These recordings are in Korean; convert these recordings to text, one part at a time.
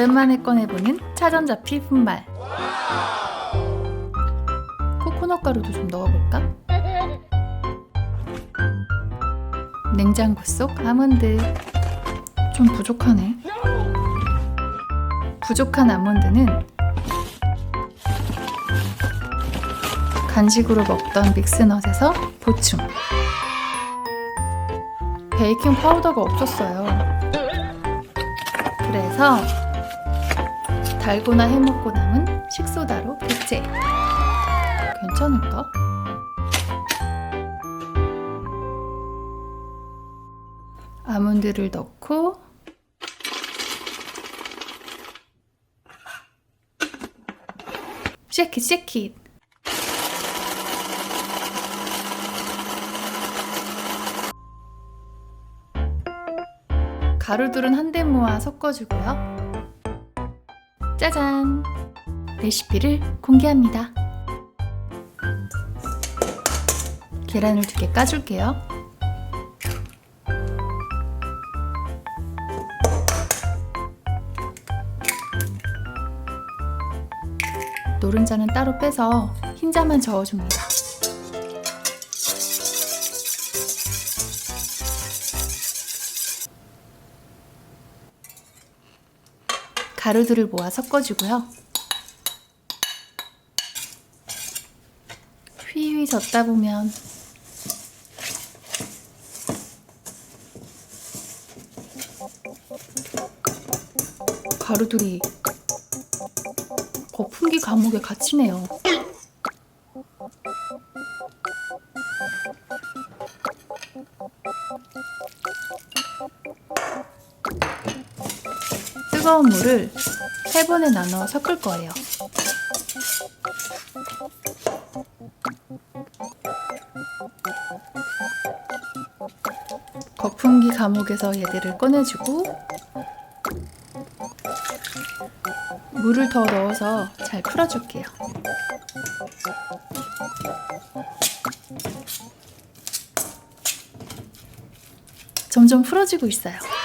오랜만에 꺼내보는 차전자피 분말. 코코넛 가루도 좀 넣어볼까? 냉장고 속 아몬드. 좀 부족하네. 부족한 아몬드는 간식으로 먹던 믹스넛에서 보충. 베이킹 파우더가 없었어요. 그래서 달고나 해먹고 남은 식소다로 대체. 괜찮을까? 아몬드를 넣고 쉐킷 쉐킷 가루들은 한데 모아 섞어주고요. 짜잔! 레시피를 공개합니다. 계란을 두 개 까줄게요. 노른자는 따로 빼서 흰자만 저어줍니다. 가루들을 모아 섞어주고요. 휘휘 젓다 보면 가루들이 거품기 감옥에 갇히네요. 뜨거운 물을 세 번에 나눠 섞을 거예요. 거품기 감옥에서 얘들을 꺼내주고 물을 더 넣어서 잘 풀어줄게요. 점점 풀어지고 있어요.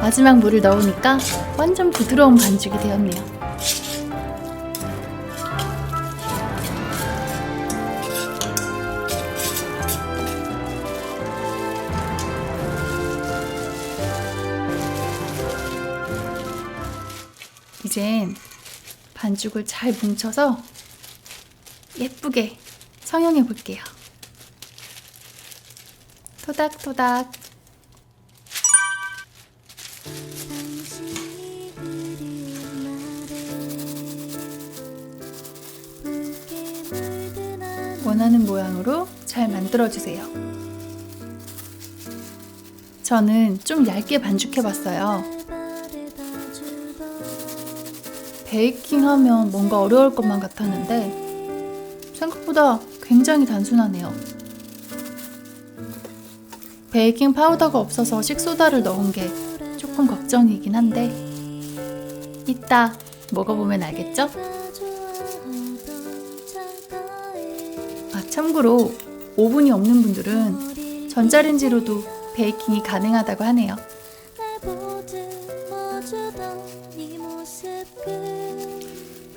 마지막 물을 넣으니까 완전 부드러운 반죽이 되었네요. 이젠 반죽을 잘 뭉쳐서 예쁘게 성형해 볼게요. 토닥토닥. 원하는 모양으로 잘 만들어주세요. 저는 좀 얇게 반죽해 봤어요. 베이킹 하면 뭔가 어려울 것만 같았는데 생각보다 굉장히 단순하네요. 베이킹 파우더가 없어서 식소다를 넣은 게 조금 걱정이긴 한데 이따 먹어보면 알겠죠? 아, 참고로 오븐이 없는 분들은 전자레인지로도 베이킹이 가능하다고 하네요.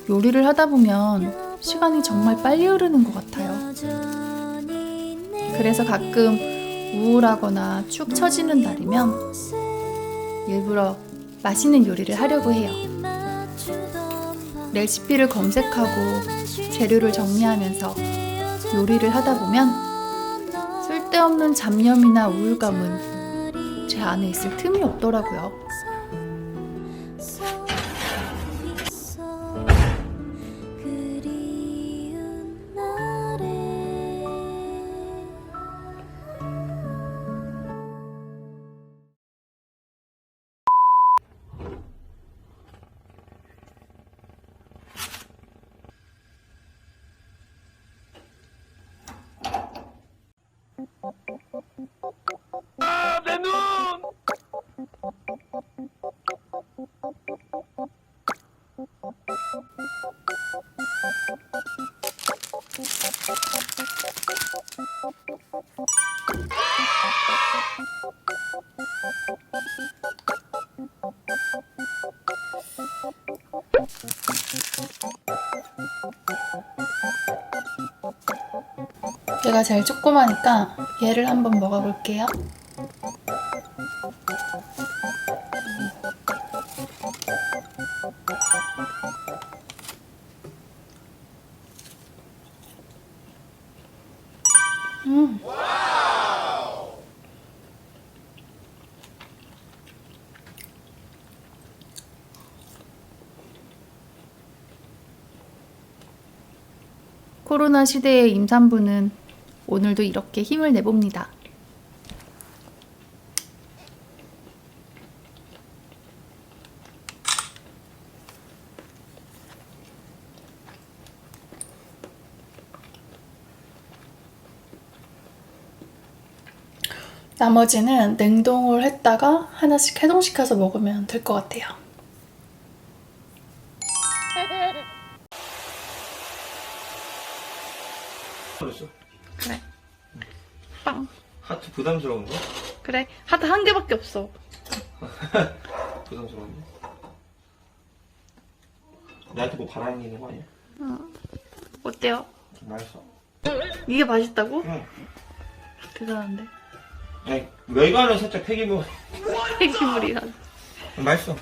요리를 하다 보면 시간이 정말 빨리 흐르는 것 같아요. 그래서 가끔 우울하거나 축 처지는 날이면 일부러 맛있는 요리를 하려고 해요. 레시피를 검색하고 재료를 정리하면서 요리를 하다 보면 쓸데없는 잡념이나 우울감은 제 안에 있을 틈이 없더라고요. 얘가 제일 조그마니까 얘를 한번 먹어볼게요. 코로나 시대의 임산부는 오늘도 이렇게 힘을 내봅니다. 나머지는 냉동을 했다가 하나씩 해동시켜서 먹으면 될 것 같아요. 그랬어? 그래. 빵. 하트 부담스러운데? 그래. 하트 한 개밖에 없어. 부담스러운데? 나한테 뭐 바라는 게 있는 거 아니야? 어때요? 맛있어. 이게 맛있다고? 응. 대단한데. 아니, 외관은 살짝 폐기물. 폐기물이란. 맛있어.